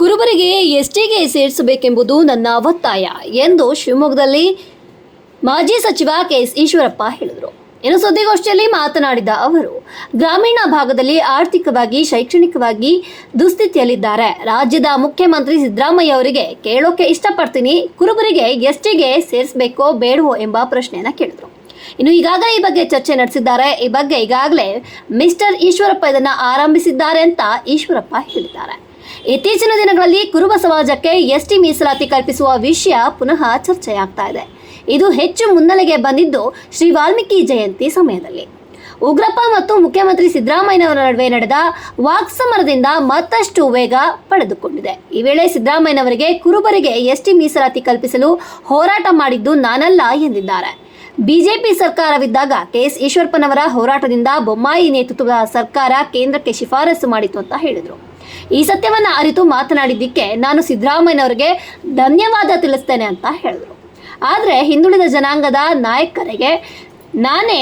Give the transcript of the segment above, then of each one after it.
ಕುರುಬರಿಗೆ ಎಸ್ಟಿಗೆ ಸೇರಿಸಬೇಕೆಂಬುದು ನನ್ನ ಒತ್ತಾಯ ಎಂದು ಶಿವಮೊಗ್ಗದಲ್ಲಿ ಮಾಜಿ ಸಚಿವ ಕೆಎಸ್ ಈಶ್ವರಪ್ಪ ಹೇಳಿದರು. ಇನ್ನು ಸುದ್ದಿಗೋಷ್ಠಿಯಲ್ಲಿ ಮಾತನಾಡಿದ ಅವರು, ಗ್ರಾಮೀಣ ಭಾಗದಲ್ಲಿ ಆರ್ಥಿಕವಾಗಿ, ಶೈಕ್ಷಣಿಕವಾಗಿ ದುಸ್ಥಿತಿಯಲ್ಲಿದ್ದಾರೆ. ರಾಜ್ಯದ ಮುಖ್ಯಮಂತ್ರಿ ಸಿದ್ದರಾಮಯ್ಯ ಅವರಿಗೆ ಕೇಳೋಕೆ ಇಷ್ಟಪಡ್ತೀನಿ. ಕುರುಬರಿಗೆ ಎಸ್ಟಿಗೆ ಸೇರಿಸಬೇಕೋ ಬೇಡವೋ ಎಂಬ ಪ್ರಶ್ನೆಯನ್ನು ಕೇಳಿದರು. ಇನ್ನು ಈಗಾಗಲೇ ಈ ಬಗ್ಗೆ ಚರ್ಚೆ ನಡೆಸಿದ್ದಾರೆ. ಈ ಬಗ್ಗೆ ಈಗಾಗಲೇ ಮಿಸ್ಟರ್ ಈಶ್ವರಪ್ಪ ಇದನ್ನು ಆರಂಭಿಸಿದ್ದಾರೆ ಅಂತ ಈಶ್ವರಪ್ಪ ಹೇಳಿದ್ದಾರೆ. ಇತ್ತೀಚಿನ ದಿನಗಳಲ್ಲಿ ಕುರುಬ ಸಮಾಜಕ್ಕೆ ಎಸ್ಟಿ ಮೀಸಲಾತಿ ಕಲ್ಪಿಸುವ ವಿಷಯ ಪುನಃ ಚರ್ಚೆಯಾಗ್ತಾ ಇದೆ. ಇದು ಹೆಚ್ಚು ಮುನ್ನೆಲೆಗೆ ಬಂದಿದ್ದು ಶ್ರೀ ವಾಲ್ಮೀಕಿ ಜಯಂತಿ ಸಮಯದಲ್ಲಿ. ಉಗ್ರಪ್ಪ ಮತ್ತು ಮುಖ್ಯಮಂತ್ರಿ ಸಿದ್ದರಾಮಯ್ಯನವರ ನಡುವೆ ನಡೆದ ವಾಕ್ಸಮರದಿಂದ ಮತ್ತಷ್ಟು ವೇಗ ಪಡೆದುಕೊಂಡಿದೆ. ಈ ವೇಳೆ ಸಿದ್ದರಾಮಯ್ಯನವರಿಗೆ ಕುರುಬರಿಗೆ ಎಸ್ಟಿ ಮೀಸಲಾತಿ ಕಲ್ಪಿಸಲು ಹೋರಾಟ ಮಾಡಿದ್ದು ನಾನಲ್ಲ ಎಂದಿದ್ದಾರೆ. ಬಿಜೆಪಿ ಸರ್ಕಾರವಿದ್ದಾಗ ಕೆಎಸ್ ಈಶ್ವರಪ್ಪನವರ ಹೋರಾಟದಿಂದ ಬೊಮ್ಮಾಯಿ ನೇತೃತ್ವದ ಸರ್ಕಾರ ಕೇಂದ್ರಕ್ಕೆ ಶಿಫಾರಸು ಮಾಡಿತು ಅಂತ ಹೇಳಿದರು. ಈ ಸತ್ಯವನ್ನ ಅರಿತು ಮಾತನಾಡಿದ್ದಕ್ಕೆ ನಾನು ಸಿದ್ದರಾಮಯ್ಯನವರಿಗೆ ಧನ್ಯವಾದ ತಿಳಿಸ್ತೇನೆ ಅಂತ ಹೇಳಿದರು. ಆದರೆ ಹಿಂದುಳಿದ ಜನಾಂಗದ ನಾಯಕರಿಗೆ ನಾನೇ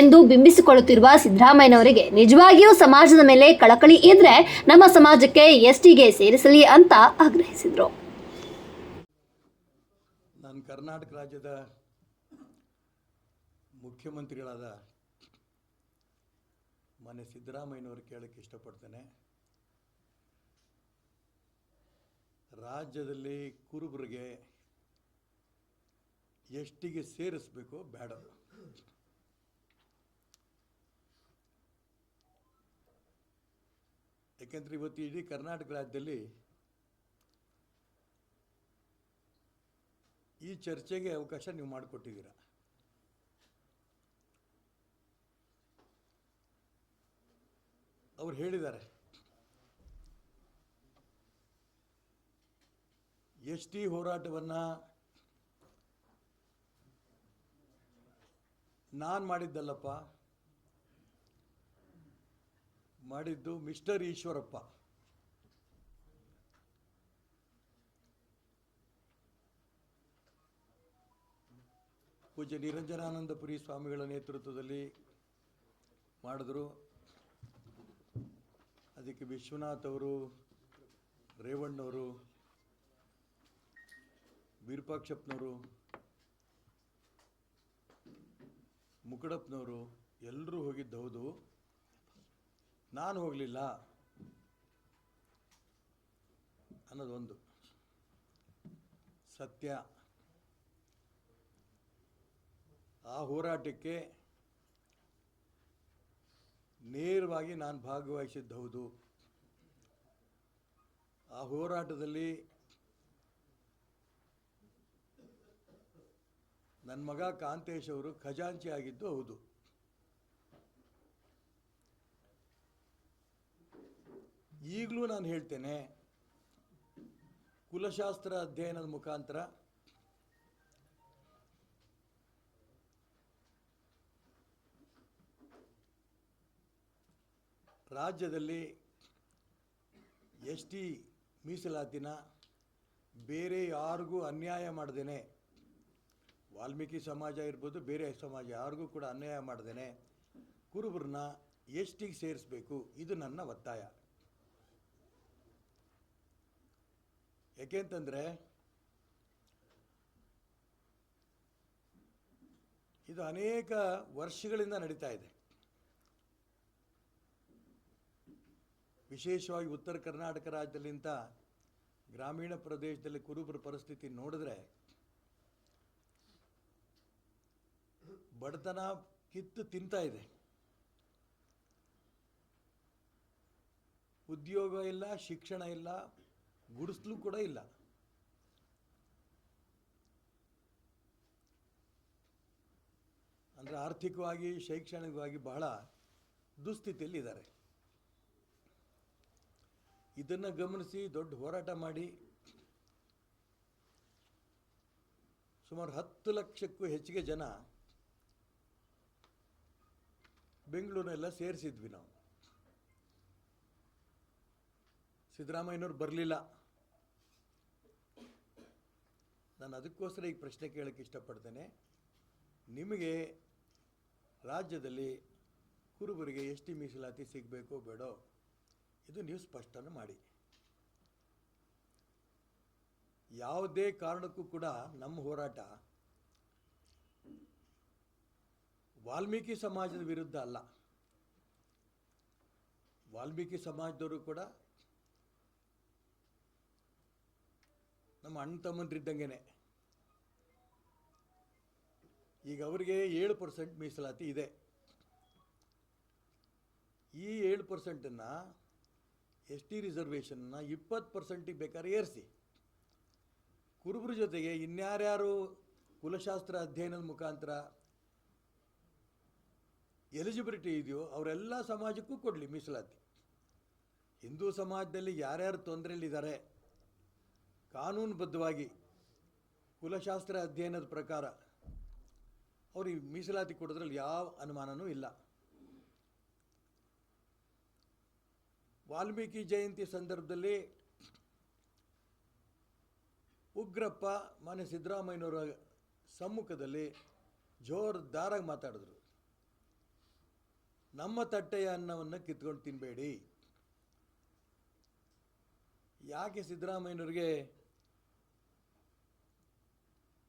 ಎಂದು ಬಿಂಬಿಸಿಕೊಳ್ಳುತ್ತಿರುವ ಸಿದ್ದರಾಮಯ್ಯನವರಿಗೆ ನಿಜವಾಗಿಯೂ ಸಮಾಜದ ಮೇಲೆ ಕಳಕಳಿ ಇದ್ರೆ ನಮ್ಮ ಸಮಾಜಕ್ಕೆ ಎಸ್ಟಿಗೆ ಸೇರಿಸಲಿ ಅಂತ ಆಗ್ರಹಿಸಿದರು. ನಾನು ಕರ್ನಾಟಕ ರಾಜ್ಯದ ಮುಖ್ಯಮಂತ್ರಿಗಳಾದ ಮನೆ ಸಿದ್ದರಾಮಯ್ಯನವರು ಕೇಳಕ್ಕೆ ಇಷ್ಟಪಡ್ತೇನೆ. ರಾಜ್ಯದಲ್ಲಿ ಕುರುಬರಿಗೆ ಎಷ್ಟಿಗೆ ಸೇರಿಸ್ಬೇಕು ಬೇಡ. ಯಾಕೆಂದ್ರೆ ಇವತ್ತು ಇಡೀ ಕರ್ನಾಟಕ ರಾಜ್ಯದಲ್ಲಿ ಈ ಚರ್ಚೆಗೆ ಅವಕಾಶ ನೀವು ಮಾಡಿಕೊಟ್ಟಿದ್ದೀರ? ಅವ್ರು ಹೇಳಿದ್ದಾರೆ. ಎಸ್ ಟಿ ಹೋರಾಟವನ್ನು ನಾನು ಮಾಡಿದ್ದಲ್ಲಪ್ಪ? ಮಾಡಿದ್ದು ಮಿಸ್ಟರ್ ಈಶ್ವರಪ್ಪ. ಪೂಜ್ಯ ನಿರಂಜನಾನಂದಪುರಿ ಸ್ವಾಮಿಗಳ ನೇತೃತ್ವದಲ್ಲಿ ಮಾಡಿದ್ರು. ಅದಕ್ಕೆ ವಿಶ್ವನಾಥ್ ಅವರು, ರೇವಣ್ಣವರು ವಿರೂಪಾಕ್ಷಪ್ಪನವರು, ಮುಕಡಪ್ಪನವರು ಎಲ್ಲರೂ ಹೋಗಿದ್ದು, ಹೌದು. ನಾನು ಹೋಗಲಿಲ್ಲ ಅನ್ನೋದೊಂದು. ಸತ್ಯ. ಆ ಹೋರಾಟಕ್ಕೆ ನೇರವಾಗಿ ನಾನು ಭಾಗವಹಿಸಿದ್ದು, ಹೌದು. ಆ ಹೋರಾಟದಲ್ಲಿ ನನ್ನ ಮಗ ಕಾಂತೇಶ್ ಅವರು ಖಜಾಂಚಿ ಆಗಿದ್ದು ಹೌದು. ಈಗಲೂ ನಾನು ಹೇಳ್ತೇನೆ, ಕುಲಶಾಸ್ತ್ರ ಅಧ್ಯಯನದ ಮುಖಾಂತರ ರಾಜ್ಯದಲ್ಲಿ ಎಸ್ ಟಿ ಮೀಸಲಾತಿನ ಬೇರೆ ಯಾರಿಗೂ ಅನ್ಯಾಯ ಮಾಡ್ದೇನೆ ವಾಲ್ಮೀಕಿ ಸಮಾಜ ಇರ್ಬೋದು, ಬೇರೆ ಸಮಾಜ, ಯಾರಿಗೂ ಕೂಡ ಅನ್ಯಾಯ ಮಾಡ್ದೇನೆ, ಕುರುಬರನ್ನ ಎಸ್ ಟಿಗೆ ಸೇರಿಸ್ಬೇಕು? ಇದು ನನ್ನ ಒತ್ತಾಯ. ಯಾಕೆಂತಂದರೆ, ಇದು ಅನೇಕ ವರ್ಷಗಳಿಂದ ನಡೀತಾ ಇದೆ. ವಿಶೇಷವಾಗಿ ಉತ್ತರ ಕರ್ನಾಟಕ ರಾಜ್ಯದಲ್ಲಿಂತ ಗ್ರಾಮೀಣ ಪ್ರದೇಶದಲ್ಲಿ ಕುರುಬರ ಪರಿಸ್ಥಿತಿ ನೋಡಿದ್ರೆ ಬಡತನ ಕಿತ್ತು ತಿಂತಾ ಇದೆ. ಉದ್ಯೋಗ ಇಲ್ಲ, ಶಿಕ್ಷಣ ಇಲ್ಲ, ಗುಡಿಸ್ಲು ಕೂಡ ಇಲ್ಲ. ಅಂದರೆ ಆರ್ಥಿಕವಾಗಿ, ಶೈಕ್ಷಣಿಕವಾಗಿ ಬಹಳ ದುಸ್ಥಿತಿಯಲ್ಲಿ ಇದ್ದಾರೆ ಇದನ್ನು ಗಮನಿಸಿ, ದೊಡ್ಡ ಹೋರಾಟ ಮಾಡಿ. ಸುಮಾರು ಹತ್ತು ಲಕ್ಷಕ್ಕೂ ಹೆಚ್ಚಿಗೆ ಜನ ಬೆಂಗಳೂರನ್ನೆಲ್ಲ ಸೇರಿಸಿದ್ವಿ ನಾವು. ಸಿದ್ದರಾಮಯ್ಯನವ್ರು ಬರಲಿಲ್ಲ. ನಾನು ಅದಕ್ಕೋಸ್ಕರ ಈಗ ಪ್ರಶ್ನೆ ಕೇಳಕ್ಕೆ ಇಷ್ಟಪಡ್ತೇನೆ. ನಿಮಗೆ ರಾಜ್ಯದಲ್ಲಿ ಕುರುಬರಿಗೆ ಎಷ್ಟು ಮೀಸಲಾತಿ ಸಿಗಬೇಕೋ ಬೇಡೋ, ಇದು ನೀವು ಸ್ಪಷ್ಟನೆ ಮಾಡಿ. ಯಾವುದೇ ಕಾರಣಕ್ಕೂ ಕೂಡ ನಮ್ಮ ಹೋರಾಟ ವಾಲ್ಮೀಕಿ ಸಮಾಜದ ವಿರುದ್ಧ ಅಲ್ಲ. ವಾಲ್ಮೀಕಿ ಸಮಾಜದವರು ಕೂಡ ನಮ್ಮ ಅಣ್ಣ ತಮ್ಮಂದ್ರಿದ್ದಂಗೆನೆ. ಈಗ ಅವರಿಗೆ ಏಳು ಪರ್ಸೆಂಟ್ ಮೀಸಲಾತಿ ಇದೆ. ಈ ಏಳು ಪರ್ಸೆಂಟನ್ನು ಎಸ್ ಟಿ ರಿಸರ್ವೇಷನ್ನ ಇಪ್ಪತ್ತು ಪರ್ಸೆಂಟಿಗೆ ಬೇಕಾದ್ರೆ ಏರಿಸಿ. ಕುರುಬರ ಜೊತೆಗೆ ಇನ್ಯಾರ್ಯಾರು ಕುಲಶಾಸ್ತ್ರ ಅಧ್ಯಯನದ ಮುಖಾಂತರ ಎಲಿಜಿಬಿಲಿಟಿ ಇದೆಯೋ ಅವರೆಲ್ಲ ಸಮಾಜಕ್ಕೂ ಕೊಡಲಿ ಮೀಸಲಾತಿ. ಹಿಂದೂ ಸಮಾಜದಲ್ಲಿ ಯಾರ್ಯಾರು ತೊಂದರೆಯಲ್ಲಿದ್ದಾರೆ, ಕಾನೂನುಬದ್ಧವಾಗಿ ಕುಲಶಾಸ್ತ್ರ ಅಧ್ಯಯನದ ಪ್ರಕಾರ ಅವ್ರಿಗೆ ಮೀಸಲಾತಿ ಕೊಡೋದ್ರಲ್ಲಿ ಯಾವ ಅನುಮಾನನೂ ಇಲ್ಲ. ವಾಲ್ಮೀಕಿ ಜಯಂತಿ ಸಂದರ್ಭದಲ್ಲಿ ಉಗ್ರಪ್ಪ ಮಾನ್ಯ ಸಿದ್ದರಾಮಯ್ಯನವರ ಸಮ್ಮುಖದಲ್ಲಿ ಜೋರ್ದಾರಾಗಿ ಮಾತಾಡಿದ್ರು. ನಮ್ಮ ತಟ್ಟೆಯ ಅನ್ನವನ್ನು ಕಿತ್ಕೊಂಡು ತಿನ್ನಬೇಡಿ ಯಾಕೆ ಸಿದ್ದರಾಮಯ್ಯನವ್ರಿಗೆ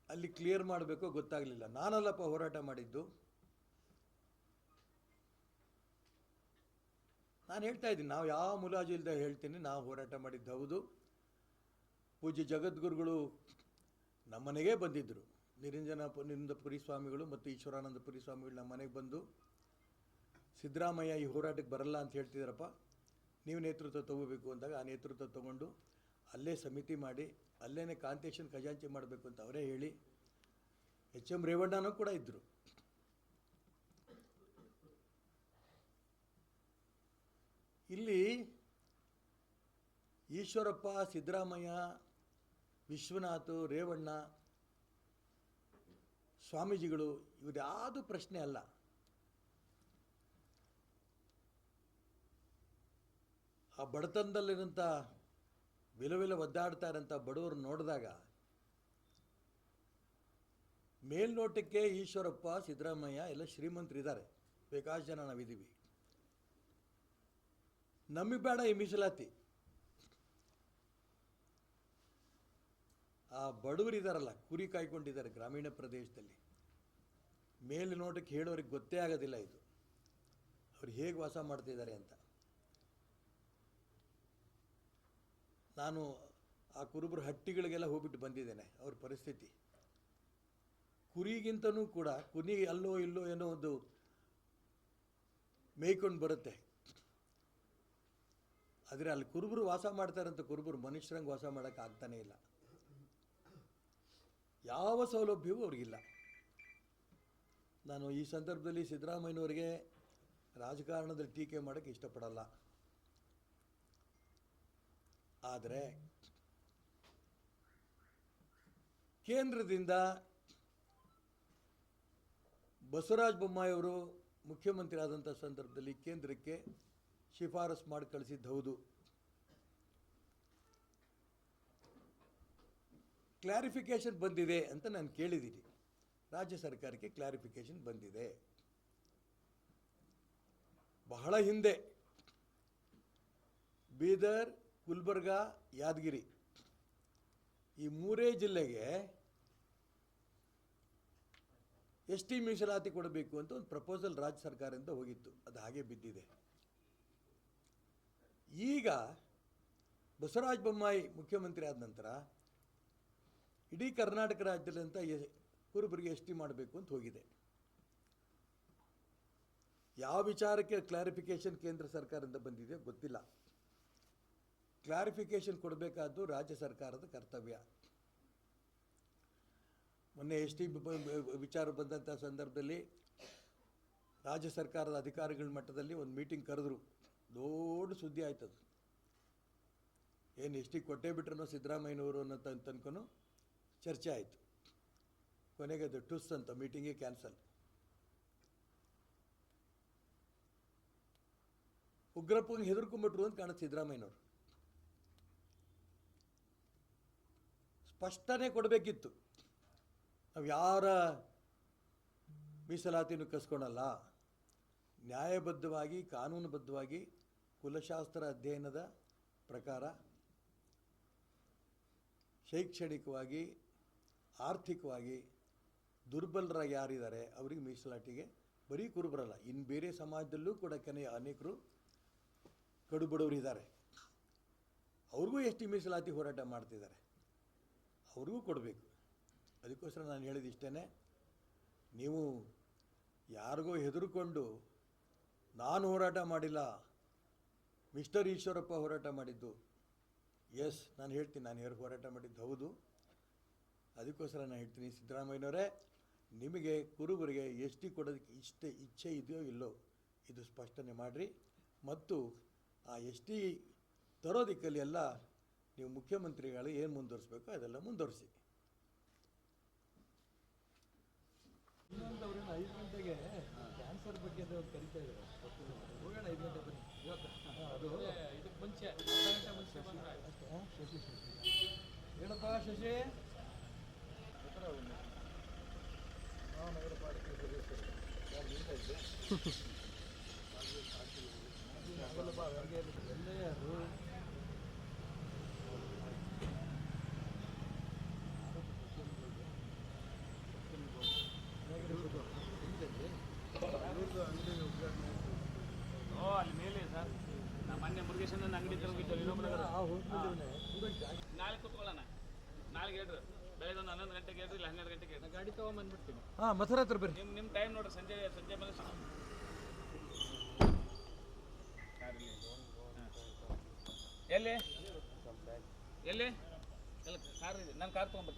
ಅಲ್ಲಿ ಕ್ಲಿಯರ್ ಮಾಡಬೇಕು ಗೊತ್ತಾಗಲಿಲ್ಲ. ನಾನಲ್ಲಪ್ಪ ಹೋರಾಟ ಮಾಡಿದ್ದು. ನಾನು ಹೇಳ್ತಾ ಇದ್ದೀನಿ, ನಾವು ಯಾವ ಮುಲಾಜು ಇಲ್ಲದೆ ಹೇಳ್ತೀನಿ, ನಾವು ಹೋರಾಟ ಮಾಡಿದ್ದು ಹೌದು. ಪೂಜ್ಯ ಜಗದ್ಗುರುಗಳು ನಮ್ಮನೆಗೆ ಬಂದಿದ್ದರು ನಿರಂಜನ ನಿರಂಜನಪುರಿ ಸ್ವಾಮಿಗಳು ಮತ್ತು ಈಶ್ವರಾನಂದಪುರಿ ಸ್ವಾಮಿಗಳು ನಮ್ಮ ಮನೆಗೆ ಬಂದು ಸಿದ್ದರಾಮಯ್ಯ ಈ ಹೋರಾಟಕ್ಕೆ ಬರಲ್ಲ ಅಂತ ಹೇಳ್ತಿದ್ದಾರಪ್ಪ ನೀವು ನೇತೃತ್ವ ತಗೋಬೇಕು ಅಂದಾಗ ಆ ನೇತೃತ್ವ ತಗೊಂಡು ಅಲ್ಲೇ ಸಮಿತಿ ಮಾಡಿ ಅಲ್ಲೇ ಕಾಂತೇಶನ್ ಖಜಾಂಚಿ ಮಾಡಬೇಕು ಅಂತ ಅವರೇ ಹೇಳಿ ಎಚ್ ಎಂ ರೇವಣ್ಣನೂ ಕೂಡ ಇದ್ದರು ಇಲ್ಲಿ ಈಶ್ವರಪ್ಪ, ಸಿದ್ದರಾಮಯ್ಯ, ವಿಶ್ವನಾಥ್, ರೇವಣ್ಣ, ಸ್ವಾಮೀಜಿಗಳು ಇವ್ರ್ಯಾವುದು ಪ್ರಶ್ನೆ ಅಲ್ಲ. ಆ ಬಡತನದಲ್ಲಿರೋಂಥ ವಿಲವಿಲ ಒದ್ದಾಡ್ತಾ ಇರೋಂಥ ಬಡವರು ನೋಡಿದಾಗ ಮೇಲ್ನೋಟಕ್ಕೆ ಈಶ್ವರಪ್ಪ, ಸಿದ್ದರಾಮಯ್ಯ ಎಲ್ಲ ಶ್ರೀಮಂತರಿದ್ದಾರೆ. ಬೇಕಾಷ್ಟು ಜನ ನಾವಿದ್ದೀವಿ. ನಮಗೆ ಬೇಡ ಈ ಮೀಸಲಾತಿ. ಆ ಬಡವರಿದ್ದಾರಲ್ಲ ಕುರಿ ಕಾಯ್ಕೊಂಡಿದ್ದಾರೆ ಗ್ರಾಮೀಣ ಪ್ರದೇಶದಲ್ಲಿ. ಮೇಲ್ನೋಟಕ್ಕೆ ಹೇಳೋರಿಗೆ ಗೊತ್ತೇ ಆಗೋದಿಲ್ಲ ಇದು. ಅವ್ರು ಹೇಗೆ ವಾಸ ಮಾಡ್ತಿದ್ದಾರೆ ಅಂತ. ನಾನು ಆ ಕುರುಬರ ಹಟ್ಟಿಗಳಿಗೆಲ್ಲ ಹೋಗ್ಬಿಟ್ಟು ಬಂದಿದ್ದೇನೆ ಅವ್ರ ಪರಿಸ್ಥಿತಿ. ಕುರಿಗಿಂತನೂ ಕೂಡ ಕುನಿ ಅಲ್ಲೋ ಇಲ್ಲೋ ಏನೋ ಒಂದು ಮೇಯ್ಕೊಂಡು ಬರುತ್ತೆ. ಆದರೆ ಅಲ್ಲಿ ಕುರುಬರು ವಾಸ ಮಾಡ್ತಾರಂತ ಕುರುಬರು ಮನುಷ್ಯರಂಗೆ ವಾಸ ಮಾಡೋಕೆ ಆಗ್ತಾನೇ ಇಲ್ಲ. ಯಾವ ಸೌಲಭ್ಯವೂ ಅವ್ರಿಗಿಲ್ಲ. ನಾನು ಈ ಸಂದರ್ಭದಲ್ಲಿ ಸಿದ್ದರಾಮಯ್ಯನವರಿಗೆ ರಾಜಕಾರಣದಲ್ಲಿ ಟೀಕೆ ಮಾಡೋಕ್ಕೆ ಇಷ್ಟಪಡಲ್ಲ. ಆದರೆ ಕೇಂದ್ರದಿಂದ ಬಸವರಾಜ ಬೊಮ್ಮಾಯಿಯವರು ಮುಖ್ಯಮಂತ್ರಿ ಆದಂಥ ಸಂದರ್ಭದಲ್ಲಿ ಕೇಂದ್ರಕ್ಕೆ ಶಿಫಾರಸು ಮಾಡಿ ಕಳಿಸಿದ್ದು ಹೌದು ಕ್ಲಾರಿಫಿಕೇಶನ್ ಬಂದಿದೆ ಅಂತ ನಾನು ಕೇಳಿದ್ದೀನಿ. ರಾಜ್ಯ ಸರ್ಕಾರಕ್ಕೆ ಕ್ಲಾರಿಫಿಕೇಶನ್ ಬಂದಿದೆ. ಬಹಳ ಹಿಂದೆ ಬೀದರ್ ಗುಲ್ಬರ್ಗ, ಯಾದಗಿರಿ. ಈ ಮೂರೇ ಜಿಲ್ಲೆಗೆ ಎಸ್ ಟಿ ಮೀಸಲಾತಿ ಕೊಡಬೇಕು ಅಂತ ಒಂದು ಪ್ರಪೋಸಲ್ ರಾಜ್ಯ ಸರ್ಕಾರದಿಂದ ಹೋಗಿತ್ತು. ಅದು ಹಾಗೆ ಬಿದ್ದಿದೆ. ಈಗ ಬಸವರಾಜ ಬೊಮ್ಮಾಯಿ ಮುಖ್ಯಮಂತ್ರಿ ಆದ ನಂತರ ಇಡೀ ಕರ್ನಾಟಕ ರಾಜ್ಯದಂತ ಕುರುಬರಿಗೆ ಎಸ್ ಟಿ ಮಾಡಬೇಕು ಅಂತ ಹೋಗಿದೆ. ಯಾವ ವಿಚಾರಕ್ಕೆ ಕ್ಲಾರಿಫಿಕೇಷನ್ ಕೇಂದ್ರ ಸರ್ಕಾರದಿಂದ ಬಂದಿದೆ ಗೊತ್ತಿಲ್ಲ. ಕ್ಲಾರಿಫಿಕೇಷನ್ ಕೊಡಬೇಕಾದ್ದು ರಾಜ್ಯ ಸರ್ಕಾರದ ಕರ್ತವ್ಯ. ಮೊನ್ನೆ ಎಸ್ ಟಿ ವಿಚಾರ ಬಂದಂಥ ಸಂದರ್ಭದಲ್ಲಿ ರಾಜ್ಯ ಸರ್ಕಾರದ ಅಧಿಕಾರಿಗಳ ಮಟ್ಟದಲ್ಲಿ ಒಂದು ಮೀಟಿಂಗ್ ಕರೆದ್ರು. ದೊಡ್ಡ ಸುದ್ದಿ ಆಯ್ತದು ಏನು ಎಸ್ ಟಿ ಕೊಟ್ಟೇ ಬಿಟ್ರನೋ ಸಿದ್ದರಾಮಯ್ಯನವರು ಅನ್ನೋ ತನ್ ತನಕನೂ ಚರ್ಚೆ ಆಯಿತು. ಕೊನೆಗೆ ಅದು ಟುಸ್ ಅಂತ ಮೀಟಿಂಗೇ ಕ್ಯಾನ್ಸಲ್. ಉಗ್ರಪ್ಪಂಗೆ ಹೆದರ್ಕೊಂಬಿಟ್ರು ಅಂತ ಕಾಣುತ್ತೆ ಸಿದ್ದರಾಮಯ್ಯನವರು. ಸ್ಪಷ್ಟನೆ ಕೊಡಬೇಕಿತ್ತು. ನಾವು ಯಾರ ಮೀಸಲಾತಿಯನ್ನು ಕಸ್ಕೊಳಲ್ಲ ನ್ಯಾಯಬದ್ಧವಾಗಿ, ಕಾನೂನುಬದ್ಧವಾಗಿ, ಕುಲಶಾಸ್ತ್ರ ಅಧ್ಯಯನದ ಪ್ರಕಾರ ಶೈಕ್ಷಣಿಕವಾಗಿ, ಆರ್ಥಿಕವಾಗಿ ದುರ್ಬಲರಾಗಿ ಯಾರಿದ್ದಾರೆ ಅವರಿಗೆ ಮೀಸಲಾತಿಗೆ ಬರೀ ಕುರುಬರಲ್ಲ. ಇನ್ನು ಬೇರೆ ಸಮಾಜದಲ್ಲೂ ಕೂಡ ಕೆನೆಯ ಅನೇಕರು ಕಡುಬಡವರಿದ್ದಾರೆ. ಅವ್ರಿಗೂ ಎಷ್ಟು ಮೀಸಲಾತಿ ಹೋರಾಟ ಮಾಡ್ತಿದ್ದಾರೆ? ಅವ್ರಿಗೂ ಕೊಡಬೇಕು. ಅದಕ್ಕೋಸ್ಕರ ನಾನು ಹೇಳಿದ ಇಷ್ಟೇ ನೀವು ಯಾರಿಗೋ ಹೆದರ್ಕೊಂಡು ನಾನು ಹೋರಾಟ ಮಾಡಿಲ್ಲ, ಮಿಸ್ಟರ್ ಈಶ್ವರಪ್ಪ ಹೋರಾಟ ಮಾಡಿದ್ದು. ಎಸ್ ನಾನು ಹೇಳ್ತೀನಿ, ನಾನು ಯಾರು ಹೋರಾಟ ಮಾಡಿದ್ದು? ಹೌದು. ಅದಕ್ಕೋಸ್ಕರ ನಾನು ಹೇಳ್ತೀನಿ, ಸಿದ್ದರಾಮಯ್ಯನವರೇ, ನಿಮಗೆ ಕುರುಬರಿಗೆ ಎಸ್ ಟಿ ಕೊಡೋದಕ್ಕೆ ಇಷ್ಟ ಇಚ್ಛೆ ಇದೆಯೋ ಇಲ್ಲೋ, ಇದು ಸ್ಪಷ್ಟನೆ ಮಾಡಿರಿ. ಮತ್ತು ಆ ಎಸ್ ಟಿ ತರೋದಿಕ್ಕಲ್ಲಿ ಎಲ್ಲ ನೀವು ಮುಖ್ಯಮಂತ್ರಿಗಳು ಏನು ಮುಂದುವರಿಸ್ಬೇಕು ಅದೆಲ್ಲ ಮುಂದುವರಿಸಿ. ಇನ್ನೊಂದವ್ರನ್ನ ಐದು ಗಂಟೆಗೆ ಕ್ಯಾನ್ಸರ್ ಬಗ್ಗೆ ಅಂತ ಕರಿತಾ ಇದ್ದಾರೆ ಹೋಗೋಣ ಐದು ಗಂಟೆ ಬನ್ನಿ. ಅದು ಇದಕ್ಕೆ ಮುಂಚೆ. ಶಶಿ. ಶಶಿ ಹೇಳಪ್ಪ ಶಶಿ ನಾವು ನಗರ ಪಾಲಿಕೆ ಸದಸ್ಯರು ಯಾರು ನಿಲ್ತಾ ಇದ್ದೆ ಅವ್ರಿಗೆ ಎಲ್ಲೇ ಯಾರು ಓ ಅಲ್ಲಿ ಮೇಲೆ ಸರ್ ನಾ ಮುರುಗೇಶನ ಅಂಗಡಿ ಜಾಗ ನಾಳೆ ಕೂತ್ಕೊಳ್ಳೋಣ ನಾಳೆಗೆ ಹೇಳ್ರಿ. ಬೆಳಗ್ಗೆ ಒಂದು ಹನ್ನೊಂದು ಗಂಟೆಗೆ ಹೇಳ್ರಿ ಇಲ್ಲ ಹನ್ನೆರಡು ಗಂಟೆಗೆ ಹೇಳ್ರಿ. ಗಾಡಿ ತೊಗೊಂಬಂದ್ಬಿಡ್ತೀನಿ. ಹಾಂ ಮಥುರ ಹತ್ರ ಬರ್ರಿ. ನಿಮ್ಮ ನಿಮ್ಮ ಟೈಮ್ ನೋಡ್ರಿ ಸಂಜೆ ಸಂಜೆ ಮೇಲೆ ಎಲ್ಲಿ? ಎಲ್ಲಿ? ಎಲ್ಲ? ಕಾರ್ ಇದೆ. ನಾನು ಕಾರ್ ತೊಗೊಂಬಾ?